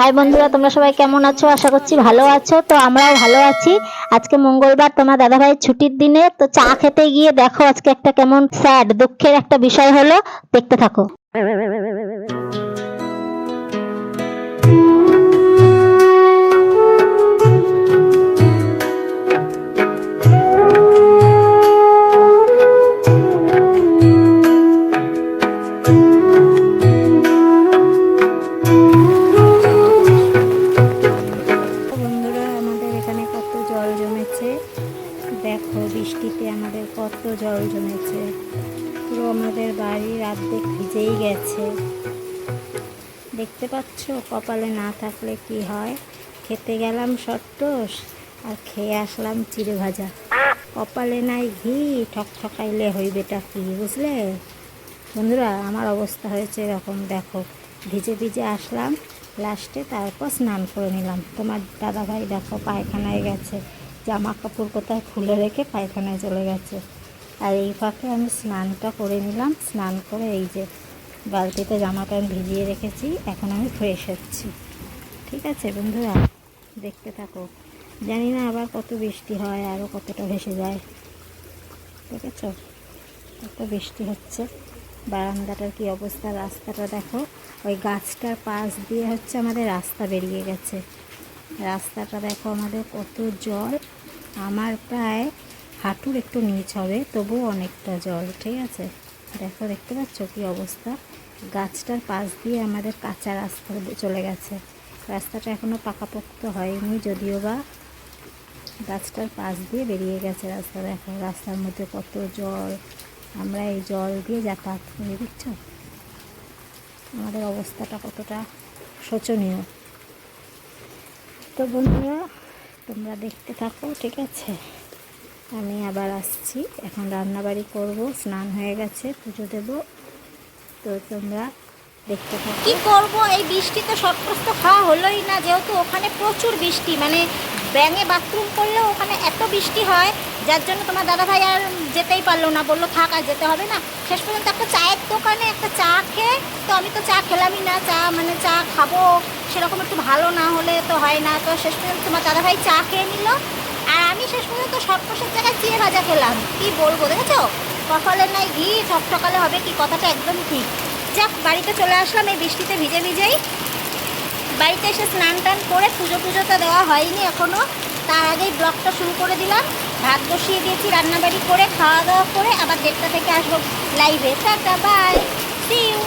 High বন্ধুরা, তোমরা সবাই কেমন আছো? আশা করছি ভালো আছো। তো আমরাও ভালো আছি। আজকে মঙ্গলবার, তোমার দাদা ভাই ছুটির দিনে। তো চা খেতে গিয়ে দেখো আজকে একটা কেমন স্যাড দুঃখের একটা বিষয় হলো। দেখতে থাকো। জল জমেছে। দেখো বৃষ্টিতে আমাদের কত জল জমেছে। পুরো আমাদের বাড়ির অর্ধেক ভিজেই গেছে। দেখতে পাচ্ছ, কপালে না থাকলে কি হয়? খেতে গেলাম সট্টস আর খেয়ে আসলাম চিড়ে ভাজা। কপালে নাই ঘি ঠক ঠকাইলে হইবেটা কি, বুঝলে? বন্ধুরা, আমার অবস্থা হয়েছে এরকম। দেখো, ভিজে ভিজে আসলাম। লাস্টে তারপর স্নান করে নিলাম। তোমার দাদা ভাই দেখো পায়খানায় গেছে। জামা কাপড় কোথায় খুলে রেখে পায়খানায় চলে গেছে। আর এই ফাঁকে আমি স্নানটা করে নিলাম। স্নান করে এই যে বালতিতে জামা প্যান্ট ভিজিয়ে রেখেছি। এখন আমি ফ্রেশ হচ্ছি। ঠিক আছে বন্ধুরা? দেখতে থাকো। জানি না আবার কত বৃষ্টি হয় আরও কতটা ভেসে যায়। ঠিক আছে কত বৃষ্টি হচ্ছে। বারান্দাটার কি অবস্থা? রাস্তাটা দেখো। ওই গাছটার পাশ দিয়ে হচ্ছে আমাদের রাস্তা বেরিয়ে গেছে। রাস্তাটা দেখো আমাদের কত জল। আমার প্রায় হাঁটুর একটু নিচ হবে, তবুও অনেকটা জল, ঠিক আছে? দেখো, দেখতে পাচ্ছ কী অবস্থা? গাছটার পাশ দিয়ে আমাদের কাঁচা রাস্তা চলে গেছে। রাস্তাটা এখনও পাকাপোক্ত হয়নি, যদিও বা গাছটার পাশ দিয়ে বেরিয়ে গেছে রাস্তা। দেখো, রাস্তার মধ্যে কত জল। আমরা এই জল দিয়ে যাতায়াত করি দেখছ আমাদের অবস্থাটা কতটা শোচনীয়। তো বন্ধুরা, তোমরা দেখতে থাকো, ঠিক আছে? আমি আবার আসছি। এখন রান্নাবাড়ি করব, স্নান হয়ে গেছে, পুজো দেব। তো তোমরা দেখতে থাকো। কি করব? এই বৃষ্টিতে শর্টকষ্ট খাওয়া হলোই না, যেহেতু ওখানে প্রচুর বৃষ্টি মানে ব্যাঙে বাথরুম করলেও ওখানে এত বৃষ্টি হয়, যার জন্য তোমার দাদা ভাই আর যেতেই পারল না, বলল থাক আর যেতে হবে না। শেষ পর্যন্ত একটা চায়ের দোকানে একটা চা খেয়ে, তো আমি তো চা খেলামই না, চা মানে চা খাব, সেরকম একটু ভালো না হলে তো হয় না। তো শেষ পর্যন্ত তোমার দাদা ভাই চা খেয়ে নিল, আর আমি শেষ পর্যন্ত শর্টকষের জায়গায় চিড়ে ভাজা খেলাম। কি বলব দেখেছ? কপালের নাই ঘি, ঠকঠকালে হবে কি, কথাটা একদম ঠিক। যাক, বাড়িতে চলে আসলাম, এই বৃষ্টিতে ভিজে ভিজেই। বাড়িতে এসে স্নান টান করে পুজো পুজোটা দেওয়া হয়নি এখনও তার আগেই ব্লগটা শুরু করে দিলাম। ভাত বসিয়ে দিয়েছি, রান্নাবাড়ি করে, খাওয়া দাওয়া করে আবার দেড়টা থেকে আসব লাইভে টাটা বাই সি ইউ